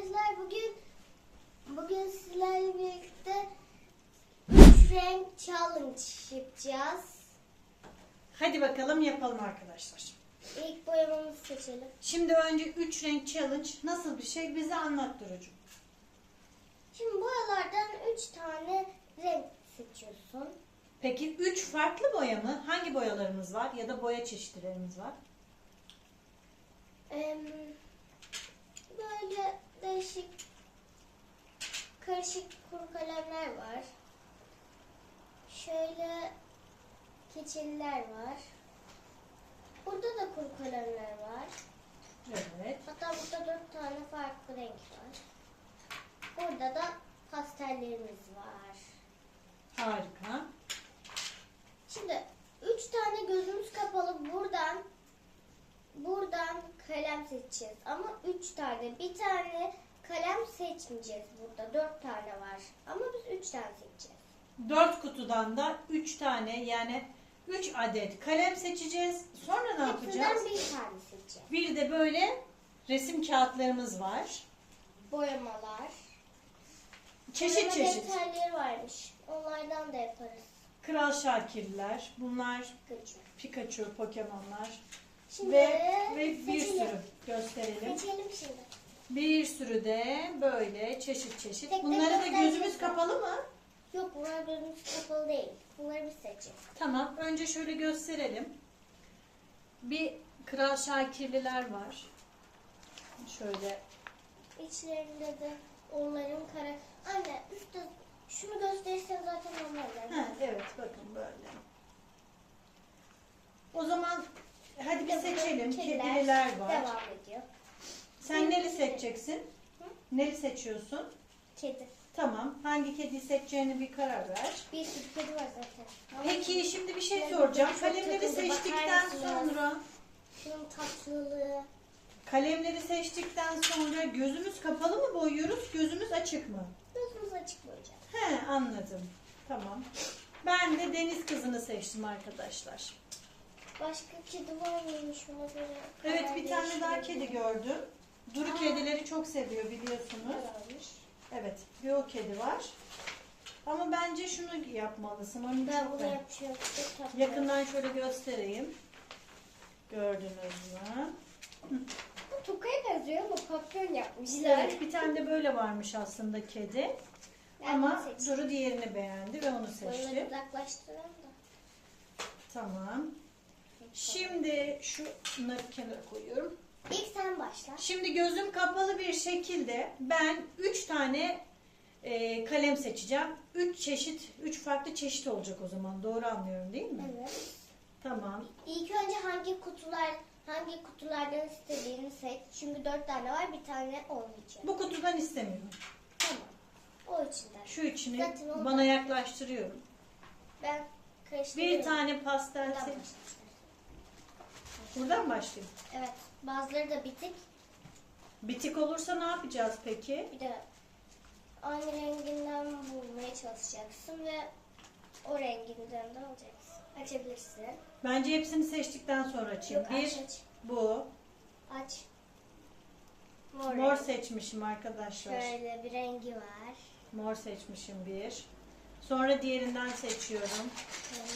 Arkadaşlar bugün bugün sizlerle birlikte üç renk challenge yapacağız. Hadi bakalım yapalım arkadaşlar. İlk boyamamızı seçelim. Şimdi önce 3 renk challenge nasıl bir şey bize anlat Duru'cum. Şimdi boyalardan üç tane renk seçiyorsun. Peki 3 farklı boya mı? Hangi boyalarımız var ya da boya çeşitlerimiz var? Em, böyle değişik karışık kuru kalemler var. Şöyle keçeliler var. Burada da kuru kalemler var. Evet. Hatta burada dört tane farklı renk var. Burada da pastellerimiz var. Harika. Şimdi üç tane gözümüz kapalı buradan buradan kalem seçeceğiz. Ama üç tane. Bir tane kalem seçmeyeceğiz burada. Dört tane var. Ama biz üç tane seçeceğiz. 4 kutudan da 3 tane yani 3 adet kalem seçeceğiz. Sonra ne Hepsinden yapacağız? bir tane seçeceğiz. Bir de böyle resim kağıtlarımız var. Boyamalar. Çeşit Boyama çeşit. defterleri varmış. Onlardan da yaparız. Kral Şakirler, bunlar Gücü. Pikachu, Pokemonlar Şimdi ve, ve bir seçelim. sürü gösterelim. Seçelim şimdi. Bir sürü de böyle çeşit çeşit. Tek Bunları da gözümüz kapalı mı? Yok bunlar gözümüz kapalı değil. Bunları biz seçeceğiz. Tamam. Önce şöyle gösterelim. Bir Kral Şakirliler var. Şöyle. İçlerinde de onların kara... Anne üstte şunu gösterirsen zaten onlar Ha, evet bakın böyle. O zaman hadi bir seçelim. Kedililer var. Devam ediyor. Sen neli seçeceksin? Hı? Neli seçiyorsun? Kedi. Tamam. Hangi kediyi seçeceğini bir karar ver. Bir sürü kedi var zaten. Peki şimdi bir şey soracağım. Kalemleri seçtikten sonra Şunun tatlılığı. kalemleri seçtikten sonra gözümüz kapalı mı boyuyoruz, gözümüz açık mı? Gözümüz açık boyayacağız. He anladım. Tamam. Ben de deniz kızını seçtim arkadaşlar. Başka kedi var mıymış ona göre? Evet bir tane daha kedi gördüm. Duru Aa. kedileri çok seviyor biliyorsunuz. Varmış. Evet bir o kedi var. Ama bence şunu yapmalısın. Onu Ben çok bunu ben- yapacağım. Çok tatlı. Yakından şöyle göstereyim. Gördünüz mü? Bu Tokaya benziyor ama papyon yapmışlar. Evet bir tane de böyle varmış aslında kedi. Ben Ama bunu seçtim. Duru diğerini beğendi ve onu seçti. uzaklaştıran da. Tamam. Şimdi şunları kenara koyuyorum. İlk sen başla. Şimdi gözüm kapalı bir şekilde ben 3 tane e, kalem seçeceğim. 3 çeşit, 3 farklı çeşit olacak o zaman. Doğru anlıyorum değil mi? Evet. Tamam. İlk önce hangi kutular hangi kutulardan istediğini seç. Çünkü dört tane var bir tane olmayacak. Bu kutudan istemiyorum. Tamam. O içinden. Şu içini Zaten bana yaklaştırıyorum. Ben karıştırıyorum. Bir tane pastel seç. Buradan başlayayım. Evet. Bazıları da bitik. Bitik olursa ne yapacağız peki? Bir de aynı renginden bulmaya çalışacaksın ve o renginden de alacaksın. Açabilirsin. Bence hepsini seçtikten sonra açayım. Yok, aç, bir aç. bu. Aç. Mor. Mor renk. seçmişim arkadaşlar. Şöyle bir rengi var. Mor seçmişim bir. Sonra diğerinden seçiyorum. Şöyle.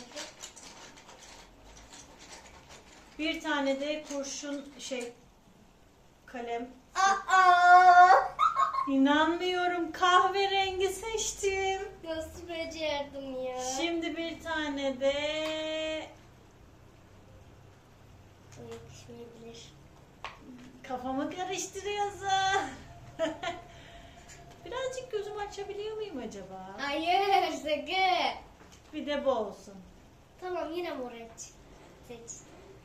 Bir tane de kurşun şey kalem. Aa! İnanmıyorum kahverengi seçtim. Nasıl becerdim ya? Şimdi bir tane de Yakışmayabilir. kafamı karıştırıyorsun. Birazcık gözümü açabiliyor muyum acaba? Hayır sakın. Bir de bu olsun. Tamam yine mor aç. Seç.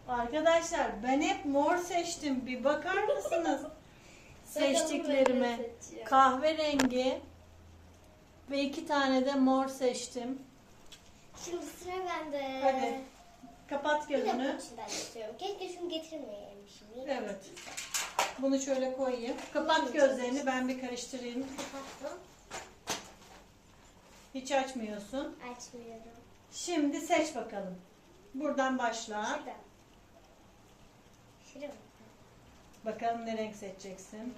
Arkadaşlar ben hep mor seçtim. Bir bakar mısınız? Seçtiklerime. Kahverengi ve iki tane de mor seçtim. Şimdi sıra bende. Hadi. Kapat Bir de gözünü. bu içinden istiyorum. Keşke şunu getirmeyeymişim. Evet. Bunu şöyle koyayım. Kapat gözlerini ben bir karıştırayım. Kapattım. Hiç açmıyorsun. Açmıyorum. Şimdi seç bakalım. Buradan başla. Şurada. Şurada mı? Bakalım ne renk seçeceksin. Hmm.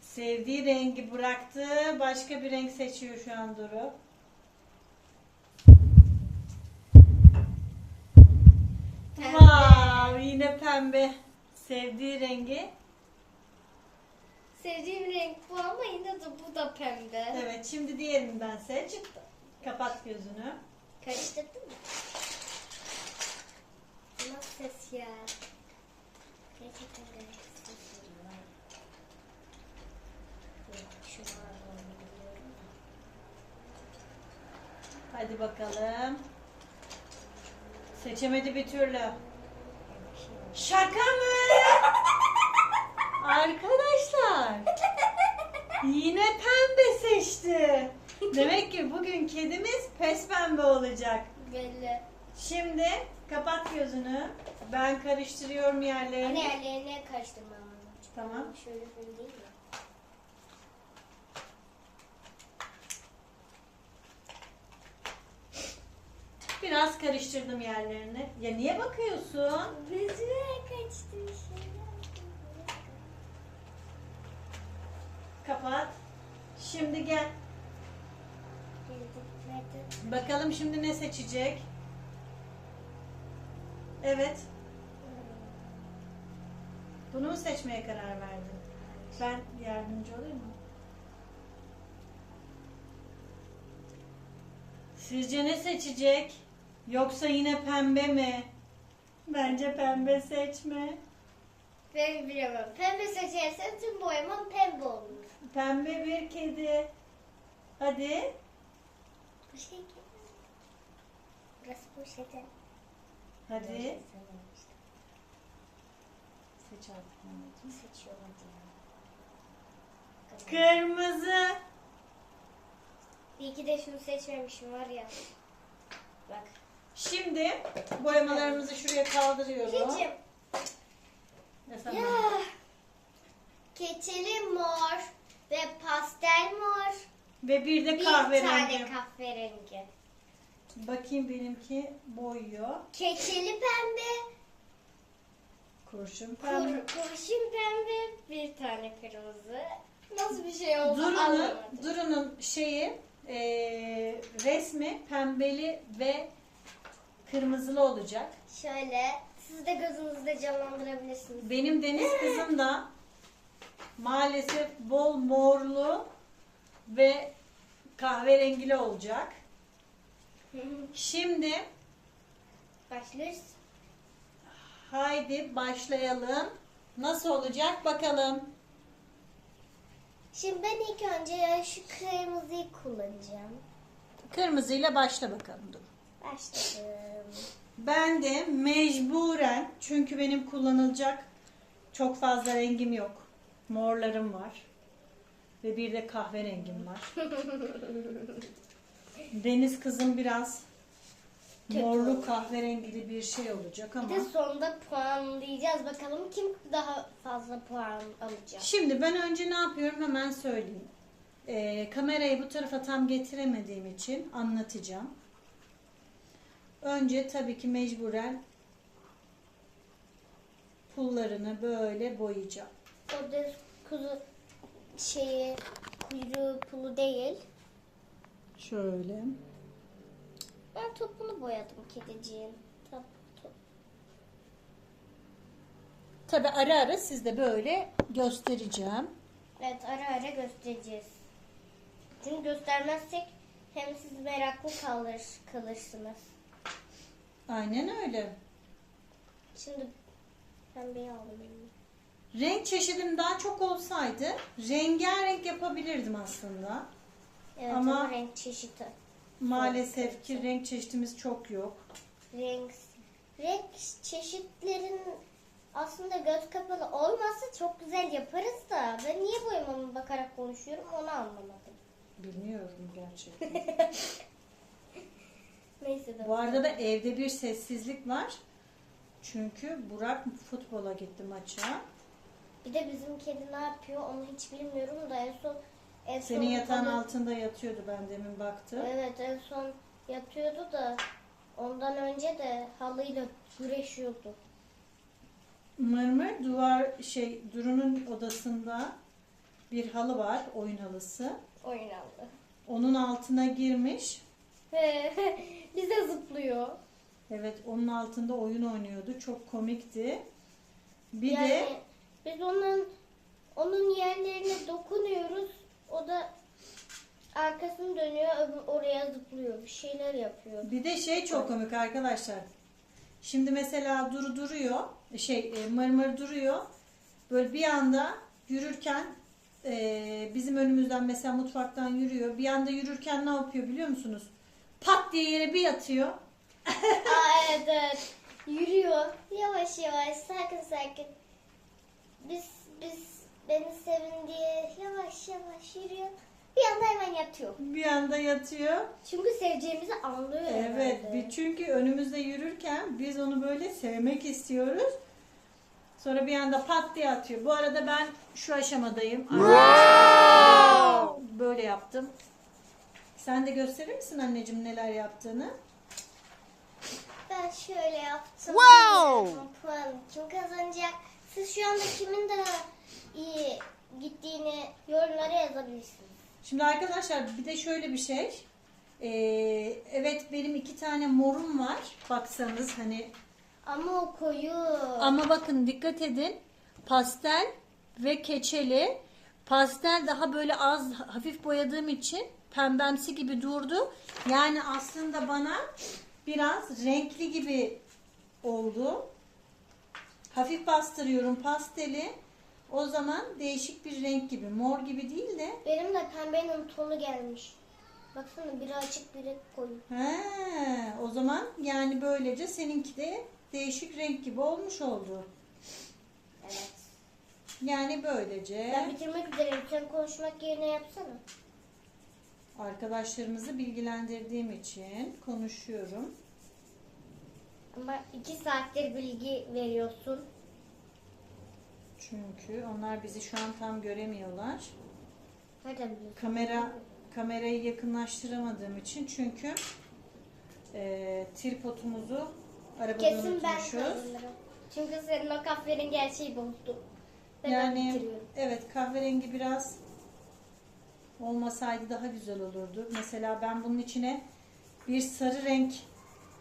Sevdiği rengi bıraktı. Başka bir renk seçiyor şu an Duru. Pembe. Wow, yine pembe. Sevdiği rengi. Sevdiğim renk bu ama yine de bu da pembe. Evet, şimdi diğerinden seç. Kapat gözünü. Karıştırdın mı? Ses ya? Gerçekten garip ses biliyorum da. Hadi bakalım. Seçemedi bir türlü. Şaka mı? Arkadaşlar. Yine pembe seçti. Demek ki bugün kedimiz pes pembe olacak. Belli. Şimdi kapat gözünü. Ben karıştırıyorum Anne yerlerini. yerlerine karıştırmam lazım. Tamam. Şöyle böyle değil mi? Biraz karıştırdım yerlerini. Ya niye bakıyorsun? Gözüme kaçtı bir şeyler. Kapat. Şimdi gel. Bakalım şimdi ne seçecek? Evet. Bunu mu seçmeye karar verdin? Ben yardımcı olayım mı? Sizce ne seçecek? Yoksa yine pembe mi? Bence pembe seçme. Ben bilemem. Pembe seçersen tüm boyamam pembe olur. Pembe bir kedi. Hadi. Ki. Burası poşete. Hadi. Seç artık anneciğim. Seçiyorum. Kırmızı. İyi ki de şunu seçmemişim var ya. Bak. Şimdi boyamalarımızı şuraya kaldırıyorum. Keçim. Efendim? Ya. Keçeli mor ve pastel mor. Ve bir de Bir kahverengi. tane kahverengi. Bakayım benimki boyuyor. Keçeli pembe, Kurşun kur, pembe. kurşun pembe, bir tane kırmızı. Nasıl bir şey oldu Duru'nun, anlamadım. Duru'nun şeyi eee, resmi pembeli ve kırmızılı olacak. Şöyle siz de gözünüzde canlandırabilirsiniz. Benim deniz kızım da maalesef bol morlu ve kahverengili olacak. Şimdi Başlıyoruz. haydi başlayalım. Nasıl olacak bakalım. Şimdi ben ilk önce şu kırmızıyı kullanacağım. Kırmızıyla başla bakalım dur. Başladım. Ben de mecburen çünkü benim kullanılacak çok fazla rengim yok. Morlarım var. Ve bir de kahverengim var. Deniz kızım biraz morlu kahverengili bir şey olacak ama. Bir de sonunda puanlayacağız. Bakalım kim daha fazla puan alacak. Şimdi ben önce ne yapıyorum hemen söyleyeyim. Ee, kamerayı bu tarafa tam getiremediğim için anlatacağım. Önce tabii ki mecburen pullarını böyle boyayacağım. O deniz kuzu şeyi kuyruğu pulu değil. Şöyle. Ben topunu boyadım kediciğin. Top, top. Tabii ara ara sizde böyle göstereceğim. Evet ara ara göstereceğiz. Çünkü göstermezsek hem siz meraklı kalır, kalırsınız. Aynen öyle. Şimdi pembeyi aldım. Renk çeşidim daha çok olsaydı rengarenk yapabilirdim aslında. Evet Ama- ama, renk çeşidi. Maalesef ki renk çeşitimiz çok yok. Renk, renk çeşitlerin aslında göz kapalı olmasa çok güzel yaparız da ben niye boyamama bakarak konuşuyorum onu anlamadım. Bilmiyorum gerçekten. Neyse de. Bu arada da evde bir sessizlik var. Çünkü Burak futbola gitti maça. Bir de bizim kedi ne yapıyor onu hiç bilmiyorum da en son en son Senin yatağın bana- altında yatıyordu ben demin baktım. Evet en son yatıyordu da ondan önce de halıyla güreşiyordu. Mırmır duvar şey Duru'nun odasında bir halı var, oyun halısı. Oyun aldı. Onun altına girmiş. Bize zıplıyor. Evet, onun altında oyun oynuyordu. Çok komikti. Bir yani de biz onun onun yerlerine dokunuyoruz. O da arkasını dönüyor, öbür oraya zıplıyor. Bir şeyler yapıyor. bir de şey çok komik arkadaşlar. Şimdi mesela Duru duruyor. Şey, e, Mırmır duruyor. Böyle bir anda yürürken e, bizim önümüzden mesela mutfaktan yürüyor. Bir anda yürürken ne yapıyor biliyor musunuz? Pat diye yere bir yatıyor. Aa, evet, evet. Yürüyor. Yavaş yavaş, sakin sakin. Biz biz beni sevin diye yavaş yavaş yürüyor. Bir anda hemen yatıyor. Bir anda yatıyor. Çünkü seveceğimizi anlıyor Evet, herhalde. bir çünkü önümüzde yürürken biz onu böyle sevmek istiyoruz. Sonra bir anda pat diye atıyor. Bu arada ben şu aşamadayım. Böyle yaptım. Sen de gösterir misin anneciğim neler yaptığını? Ben şöyle yaptım. Wow! Kim kazanacak? Siz şu anda kimin daha iyi gittiğini yorumlara yazabilirsiniz. Şimdi arkadaşlar bir de şöyle bir şey. Ee, evet benim iki tane morum var. Baksanız hani Ama o koyu. Ama bakın dikkat edin. Pastel ve keçeli. Pastel daha böyle az hafif boyadığım için pembemsi gibi durdu. Yani aslında bana biraz renkli gibi oldu. Hafif bastırıyorum pasteli. O zaman değişik bir renk gibi. Mor gibi değil de. Benim de pembenin tonu gelmiş. Baksana biri açık biri koyu. He, o zaman yani böylece seninki de değişik renk gibi olmuş oldu. Evet. Yani böylece. Ben bitirmek üzereyim. Sen konuşmak yerine yapsana. Arkadaşlarımızı bilgilendirdiğim için konuşuyorum. Ama iki saattir bilgi veriyorsun. Çünkü onlar bizi şu an tam göremiyorlar. Nereden biliyorsun? Kamera kamerayı yakınlaştıramadığım için çünkü e, tripodumuzu arabada Kesin ben unutmuşuz. kazanırım. Çünkü senin o kahvenin gerçeği bozdu. Ben Yani bitiriyorum. evet kahverengi biraz olmasaydı daha güzel olurdu. Mesela ben bunun içine bir sarı renk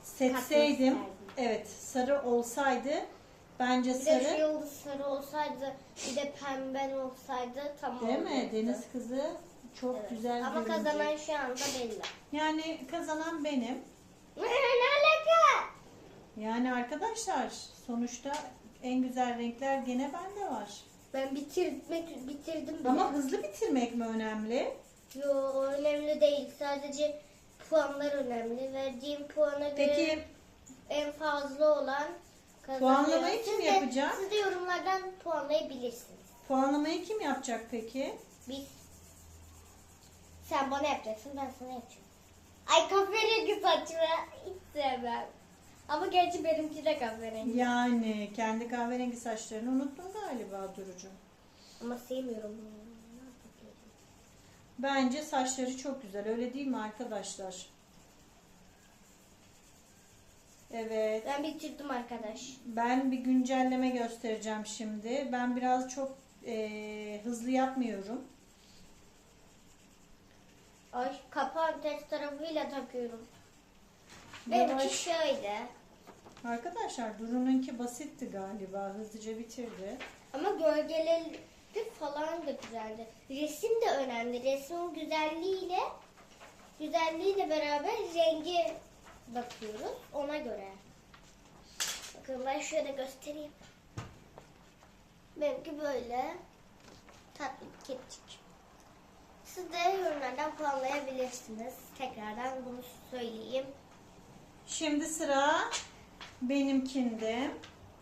seçseydim. isterdim. Evet sarı olsaydı bence Bir de sarı şu yıldız sarı olsaydı, bir de pemben olsaydı tamam Değil mi? olacaktı. Deniz kızı çok Evet. güzel Ama görünecek. kazanan şu anda belli. Yani kazanan benim. ne alaka? Yani arkadaşlar sonuçta en güzel renkler gene bende var. Ben bitirmek bitirdim bile. Ama hızlı bitirmek mi önemli? Yo o önemli değil. Sadece puanlar önemli. Verdiğim puana göre Peki en fazla olan Puanlamayı kim Siz de- yapacak? Siz de yorumlardan puanlayabilirsiniz. puanlamayı kim yapacak peki? Biz. Sen bana yapacaksın, ben sana yapacağım. Ay kahverengi saçma. Hiç sevmem. Ama gerçi benimki de kahverengi. Yani kendi kahverengi saçlarını unuttun galiba Duru'cum. Ama sevmiyorum bunu. Ne yapabilirim? Bence saçları çok güzel öyle değil mi arkadaşlar? Evet. Ben bitirdim arkadaş. Ben bir güncelleme göstereceğim şimdi. Ben biraz çok eee, hızlı yapmıyorum. Ay kapağın ters tarafıyla takıyorum. Yavaş. Benimki şöyle. Arkadaşlar Duru'nunki basitti galiba. Hızlıca bitirdi. Ama gölgeleri falan da güzeldi. Resim de önemli. Resmin güzelliğiyle güzelliğiyle beraber rengi bakıyoruz. Ona göre. Bakın ben şöyle göstereyim. Benimki böyle tatlı bir kedicik. Siz de yorumlardan puanlayabilirsiniz. Tekrardan bunu söyleyeyim. Şimdi sıra benimkinde.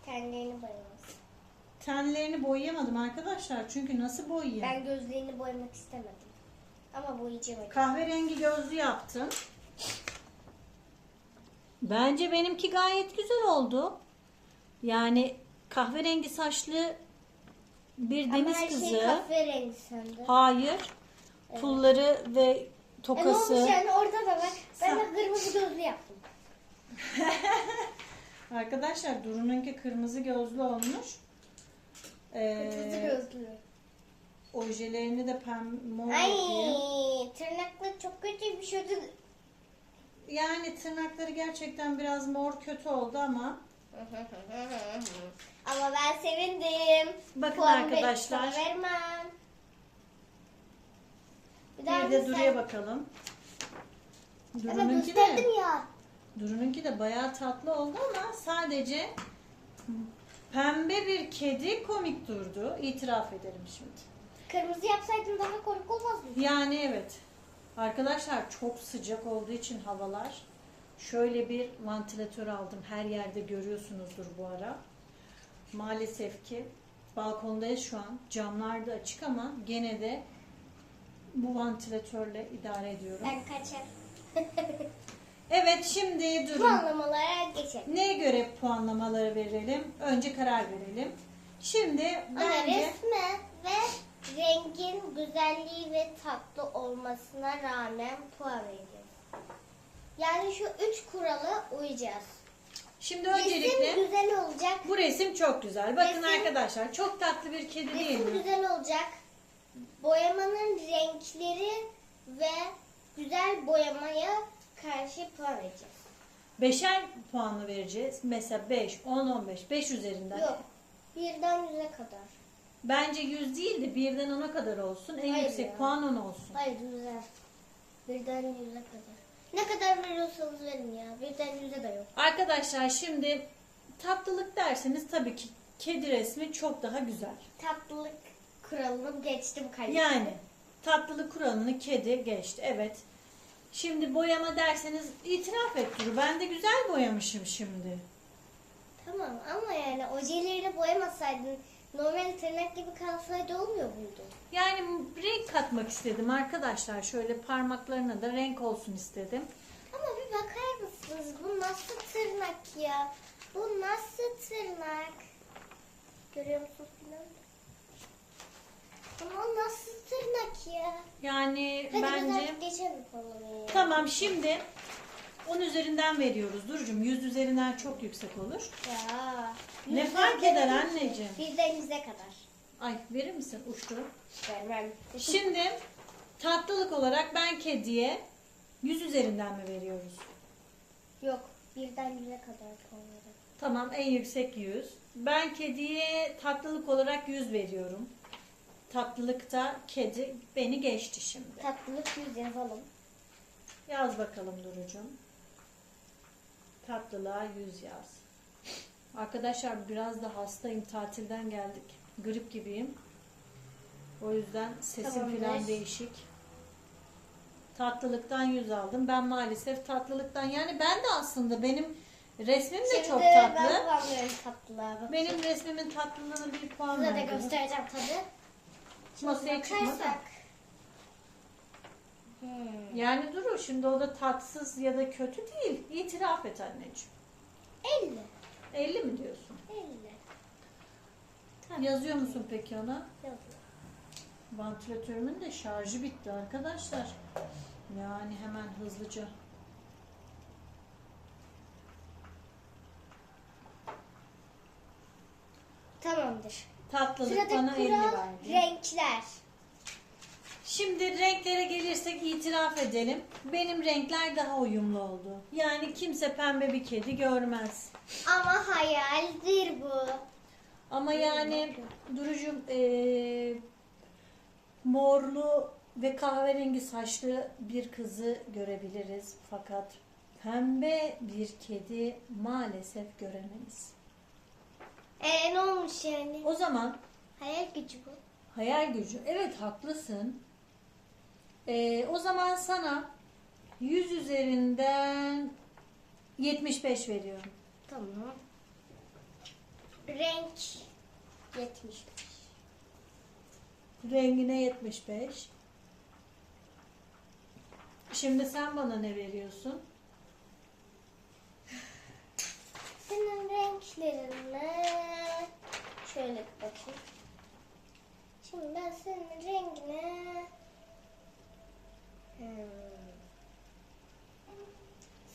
Tenlerini boyaması. Tenlerini boyayamadım arkadaşlar. Çünkü nasıl boyayayım? Ben gözlerini boyamak istemedim. Ama boyayacağım. Kahverengi gözlü yaptım. Bence benimki gayet güzel oldu. Yani kahverengi saçlı bir Ama deniz her kızı. şey kahverengi sende. Hayır. Pulları ve E ne tokası. olmuş yani orada da var. Ben de kırmızı gözlü yaptım. Arkadaşlar Duru'nunki kırmızı gözlü olmuş. Ee, Kırmızı gözlü. ojelerini de pembe mor Ay yapayım. tırnakları çok kötü bir şey. Yani tırnakları gerçekten biraz mor kötü oldu ama Ama ben sevindim. Bakın Puan arkadaşlar. sana vermem. Bir bir daha de Duru'ya bakalım. Evet Duru'nunki de, gösterdim ya. Duru'nunki de bayağı tatlı oldu ama sadece pembe bir kedi komik durdu. İtiraf ederim şimdi. Kırmızı yapsaydın daha komik olmazdı. Yani evet. Arkadaşlar çok sıcak olduğu için havalar. Şöyle bir vantilatör aldım. Her yerde görüyorsunuzdur bu ara. Maalesef ki balkondayız şu an. Camlar da açık ama gene de bu vantilatörle idare ediyorum. Ben kaçar. Evet şimdi durun. Puanlamalara geçelim. Neye göre puanlamaları verelim? Önce karar verelim. Şimdi Ona bence resme ve rengin güzelliği ve tatlı olmasına rağmen puan vereceğiz. Yani şu üç kurala uyacağız. şimdi Resim öncelikle güzel olacak. bu resim çok güzel. Bakın Resim- arkadaşlar çok tatlı bir kedi değil Resim mi? güzel olacak. Boyamanın renkleri ve güzel boyamaya karşı puan vereceğiz. Beşer puanı vereceğiz. Mesela 5, 10, 15, 5 üzerinden. Yok. Birden yüze kadar. Bence 100 değil de birden 10'a kadar olsun. En Hayır yüksek ya. puan 10 olsun. Hayır yüze. Birden yüze kadar. Ne kadar veriyorsanız verin ya. Birden yüze de yok. Arkadaşlar şimdi tatlılık derseniz tabii ki kedi resmi çok daha güzel. Tatlılık kuralını geçtim kayıt. Yani tatlılık kuralını kedi geçti. Evet. Şimdi boyama derseniz itiraf et Duru. Ben de güzel boyamışım şimdi. Tamam ama yani ojeleriyle boyamasaydın normal tırnak gibi kalsaydı olmuyor muydu? Yani renk katmak istedim arkadaşlar. Şöyle parmaklarına da renk olsun istedim. Ama bir bakar mısınız? Bu nasıl tırnak ya? Bu nasıl tırnak? Görüyor musunuz bilmiyorum. Ama nasıl tırnak ya? Yani Hadi bence artık geçelim konuya. tamam şimdi 10 üzerinden veriyoruz Duru'cum. 100 üzerinden çok yüksek olur. Ya. Ne yüzden fark eder ki, anneciğim? Yüze kadar. Ay verir misin uçtu? Vermem. Şimdi tatlılık olarak ben kediye 100 üzerinden mi veriyoruz? Yok. Birden yüze kadar konuları. Tamam en yüksek 100. Ben kediye tatlılık olarak 100 veriyorum. Tatlılıkta kedi beni geçti şimdi. Tatlılık yüz yazalım. Yaz bakalım Duru'cum. Tatlılığa 100 yaz. Arkadaşlar biraz da hastayım. Tatilden geldik. Grip gibiyim. O yüzden sesim Tamamdır. falan değişik. Tatlılıktan 100 aldım. Ben maalesef tatlılıktan yani ben de aslında benim resmim de Şimdi çok ben tatlı. puanlıyorum tatlılığa. Bak. Benim resmimin tatlılığına bir puan Size de verdim. göstereceğim tabii. Şimdi Masaya çıkmadı. Hmm. Yani Duru şimdi o da tatsız ya da kötü değil. İtiraf et anneciğim. 50. 50 mi diyorsun? 50. Yazıyor musun peki ona? Yazıyor. Vantilatörümün de şarjı bitti arkadaşlar. Yani hemen hızlıca. Tamamdır. Tatlılık Sırada bana 50 kural verdi. renkler. Şimdi renklere gelirsek itiraf edelim. Benim renkler daha uyumlu oldu. Yani kimse pembe bir kedi görmez. Ama hayaldir bu. Ama yani Duru'cum eee, morlu ve kahverengi saçlı bir kızı görebiliriz. Fakat pembe bir kedi maalesef göremeyiz. Ee ne olmuş yani? O zaman Hayal gücü bu. hayal gücü. Evet haklısın. Eee, o zaman sana 100 üzerinden 75 veriyorum. Tamam. Renk 70. Rengine 75. Şimdi sen bana ne veriyorsun? Senin renklerine şöyle bir bakayım. Şimdi ben senin rengine hmm.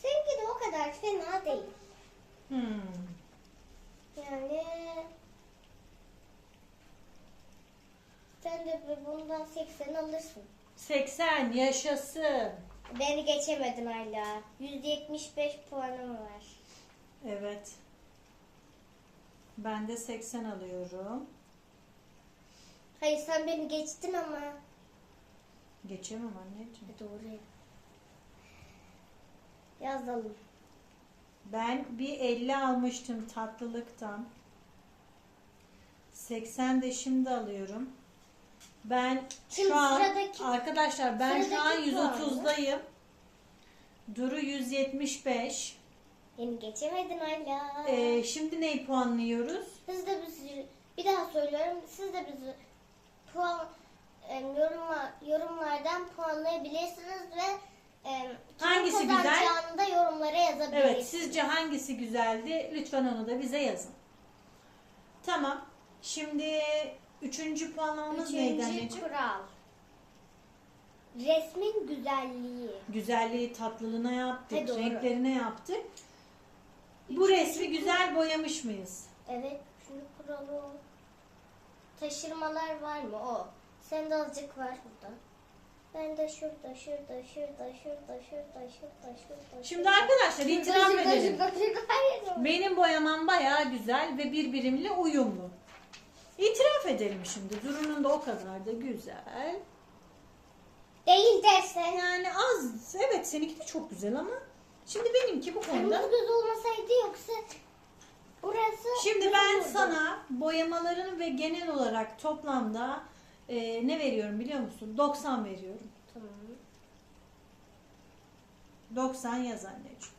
Seninki de o kadar fena değil. Hmm. Yani sen de bundan 80 alırsın. 80 yaşasın. Beni geçemedin hala. 175 puanım var. Evet. Ben de 80 alıyorum. Hayır sen beni geçtin ama. Geçemem anneciğim. E, Doğru ya. Yazalım. Ben bir 50 almıştım tatlılıktan. 80 de şimdi alıyorum. Ben Şimdi şu an sıradaki- arkadaşlar ben şu an sıradaki puanı. 130'dayım. Duru 175. Beni geçemedin hala. Ee, şimdi neyi puanlıyoruz? Siz de bizi bir daha söylüyorum. Siz de bizi puan e, yorumla, yorumlardan puanlayabilirsiniz ve e, Hangisi güzel? da yorumlara yazabilirsiniz. Evet, sizce hangisi güzeldi? Lütfen onu da bize yazın. Tamam. Şimdi üçüncü puanlamamız neydi Üçüncü anneciğim? kural. Resmin güzelliği. Güzelliği tatlılığına yaptık, He, doğru. renklerine yaptık. Bu resmi güzel boyamış mıyız? Evet, üçüncü kuralı o. Taşırmalar var mı? O. Sende azıcık var burada. Ben de şurada, şurada, şurada, şurada, şurada, şurada, şurada. Şimdi arkadaşlar itiraf şurada, edelim. Benim boyamam bayağı güzel ve birbirimle uyumlu. İtiraf edelim şimdi. Duru'nun da o kadar da güzel. Değil dersen. Yani az. Evet seninki de çok güzel ama şimdi benimki bu konuda. Kırmızı göz olmasaydı yoksa burası... Şimdi ben sana boyamaların ve genel olarak toplamda e, ne veriyorum biliyor musun? 90 veriyorum. Tamam. 90 yaz anneciğim.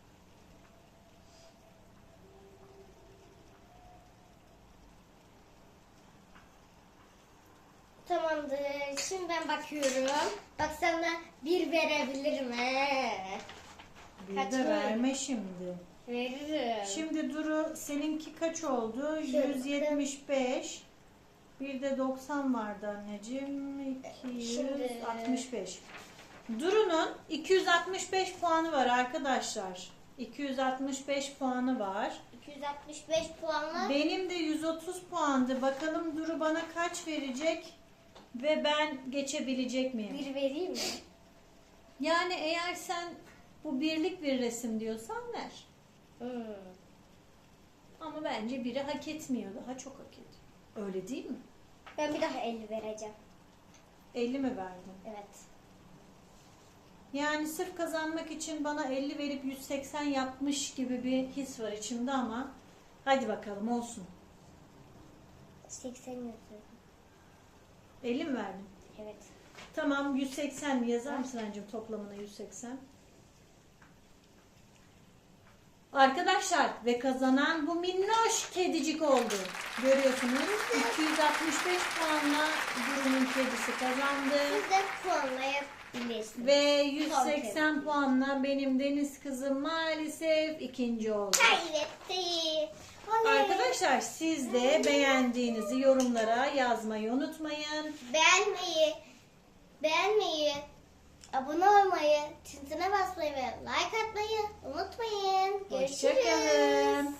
Tamamdır. Şimdi ben bakıyorum. Bak sana bir verebilirim. he. Bir Kaç de böyle? verme şimdi. Veririm. Şimdi Duru seninki kaç oldu? Şöyle. 175. Bir de 90 vardı anneciğim. Şimdi- 265. Duru'nun 265 puanı var arkadaşlar. 265 puanı var. 265 puanla Benim de 130 puandı. Bakalım Duru bana kaç verecek ve ben geçebilecek miyim? bir vereyim mi? Yani eğer sen bu birlik bir resim diyorsan ver. Hmm. Ama bence biri hak etmiyor. Daha çok hak ediyor. Öyle değil mi? Ben bir daha 50 vereceğim. 50 mi verdin? Evet. Yani sırf kazanmak için bana 50 verip 180 yapmış gibi bir his var içimde ama hadi bakalım olsun. 80 yazıyorum. 50 mi verdin? Evet. Tamam 180 yazar mısın anneciğim toplamına 180? Arkadaşlar ve kazanan bu minnoş kedicik oldu. Görüyorsunuz 265 puanla Duru'nun kedisi kazandı. Siz de puanlayabilirsiniz. Ve 180 puanla benim deniz kızım maalesef ikinci oldu. Kaybetti. Arkadaşlar siz de beğendiğinizi yorumlara yazmayı unutmayın. Beğenmeyi, beğenmeyi, abone olmayı, çintine basmayı ve like atmayı unutmayın. Görüşürüz. Hoşçakalın.